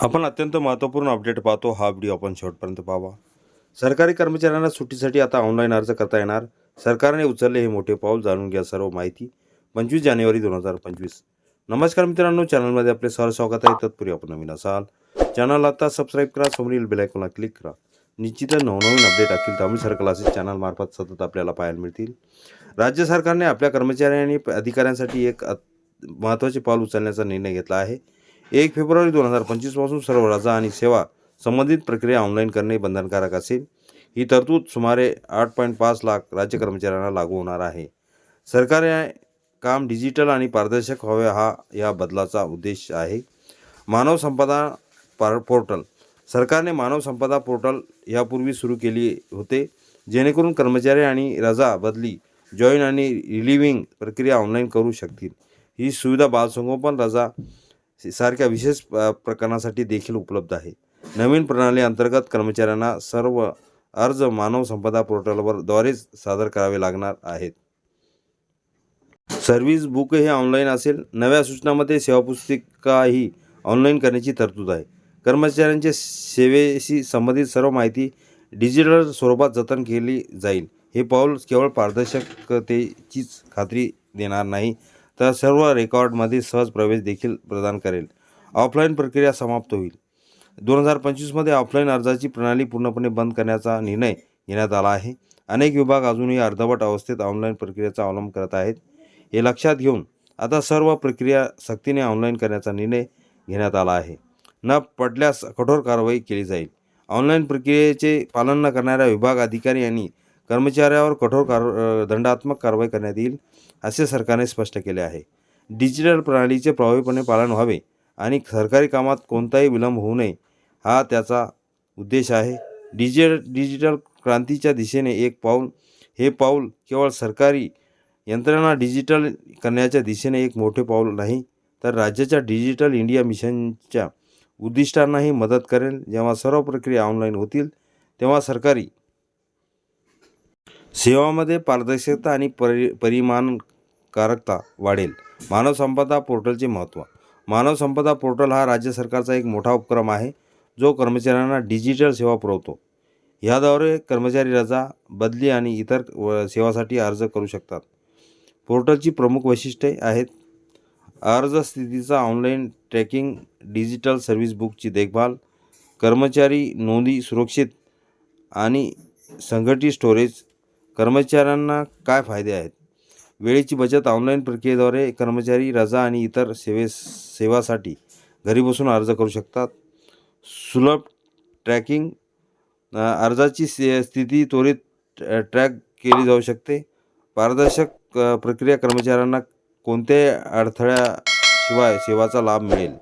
आपण अत्यंत महत्त्वपूर्ण अपडेट पाहतो. हा व्हिडिओ आपण शेवटपर्यंत पाहावा. सरकारी कर्मचाऱ्यांना सुट्टीसाठी आता ऑनलाईन अर्ज करता येणार. सरकारने उचलले हे मोठे पाऊल जाणून घ्या सर्व माहिती. पंचवीस जानेवारी दोन हजार पंचवीस. नमस्कार मित्रांनो चॅनलमध्ये आपले सर स्वागत आहे. तत्पूर्वी आपण नवीन असाल चॅनल आता सबस्क्राईब करा समोरील बेलायकॉनला क्लिक करा. निश्चितच नवनवीन अपडेट अखिल तामिळ सरकार क्लासेस चॅनलमार्फत सतत आपल्याला पाहायला मिळतील. राज्य सरकारने आपल्या कर्मचारी आणि अधिकाऱ्यांसाठी एक महत्त्वाचे पाऊल उचलण्याचा निर्णय घेतला आहे. एक फेब्रुवारी दोन हजार पंचवीसपासून सर्व रजा आणि सेवा संबंधित प्रक्रिया ऑनलाईन करणे बंधनकारक असेल. ही तरतूद सुमारे आठ पॉईंट पाच लाख राज्य कर्मचाऱ्यांना लागू होणार आहे. सरकार काम डिजिटल आणि पारदर्शक व्हावे हा या बदलाचा उद्देश आहे. मानव संपदा पार पोर्टल. सरकारने मानव संपदा पोर्टल यापूर्वी सुरू केली होते. जेणेकरून कर्मचारी आणि रजा बदली जॉईन आणि रिलिव्हिंग प्रक्रिया ऑनलाईन करू शकतील. ही सुविधा बालसंगोपन रजा सारख्या विशेष प्रकरणासाठी देखील उपलब्ध आहे. नवीन प्रणाली अंतर्गत कर्मचाऱ्यांना सर्व अर्ज मानव संपदा पोर्टलवर द्वारेच सादर करावे लागणार आहेत. सर्व्हिस बुक हे ऑनलाईन असेल. नव्या सूचनामध्ये सेवा पुस्तिकाही ऑनलाईन करण्याची तरतूद आहे. कर्मचाऱ्यांच्या सेवेशी संबंधित सर्व माहिती डिजिटल स्वरूपात जतन केली जाईल. हे पाऊल केवळ पारदर्शकतेचीच खात्री देणार नाही. तर सर्व रेकॉर्डमध्ये सहज प्रवेश देखील प्रदान करेल. ऑफलाईन प्रक्रिया समाप्त होईल. दोन हजार पंचवीसमध्ये ऑफलाईन अर्जाची प्रणाली पूर्णपणे बंद करण्याचा निर्णय घेण्यात आला आहे. अनेक विभाग अजूनही अर्धवट अवस्थेत ऑनलाईन प्रक्रियेचा अवलंब करत आहेत. हे लक्षात घेऊन आता सर्व प्रक्रिया सक्तीने ऑनलाईन करण्याचा निर्णय घेण्यात आला आहे. न पडल्यास कठोर कारवाई केली जाईल. ऑनलाईन प्रक्रियेचे पालन न करणाऱ्या विभाग अधिकारी यांनी कर्मचाऱ्यावर कठोर कार दंडात्मक कारवाई करण्यात येईल असे सरकारने स्पष्ट केले आहे. डिजिटल प्रणालीचे प्रभावीपणे पालन व्हावे आणि सरकारी कामात कोणताही विलंब होऊ नये हा त्याचा उद्देश आहे. डिजिटल डिजिटल क्रांतीच्या दिशेने एक पाऊल हे पाऊल केवळ सरकारी यंत्रणा डिजिटल करण्याच्या दिशेने एक मोठे पाऊल नाही तर राज्याच्या डिजिटल इंडिया मिशनच्या उद्दिष्टांनाही मदत करेल. जेव्हा सर्व प्रक्रिया ऑनलाईन होतील तेव्हा सरकारी सेवामध्ये पारदर्शकता आणि परि परिमाणकारकता वाढेल. मानव संपदा पोर्टलचे महत्त्व. मानव संपदा पोर्टल हा राज्य सरकारचा एक मोठा उपक्रम आहे जो कर्मचाऱ्यांना डिजिटल सेवा पुरवतो. ह्याद्वारे कर्मचारी रजा बदली आणि इतर व सेवासाठी अर्ज करू शकतात. पोर्टलची प्रमुख वैशिष्ट्ये आहेत. अर्ज स्थितीचा ऑनलाईन ट्रॅकिंग डिजिटल सर्व्हिस बुकची देखभाल कर्मचारी नोंदी सुरक्षित आणि संघटित स्टोरेज कर्मचाऱ्यांना काय फायदे आहेत? वेळेची बचत ऑनलाईन प्रक्रियेद्वारे कर्मचारी रजा आणि इतर सेवे सेवासाठी घरी बसून अर्ज करू शकतात. सुलभ ट्रॅकिंग अर्जाची से स्थिती त्वरित ट्रॅ- ट्रॅक केली जाऊ शकते. पारदर्शक प्रक्रिया कर्मचाऱ्यांना कोणत्याही अडथळ्याशिवाय सेवाचा लाभ मिळेल.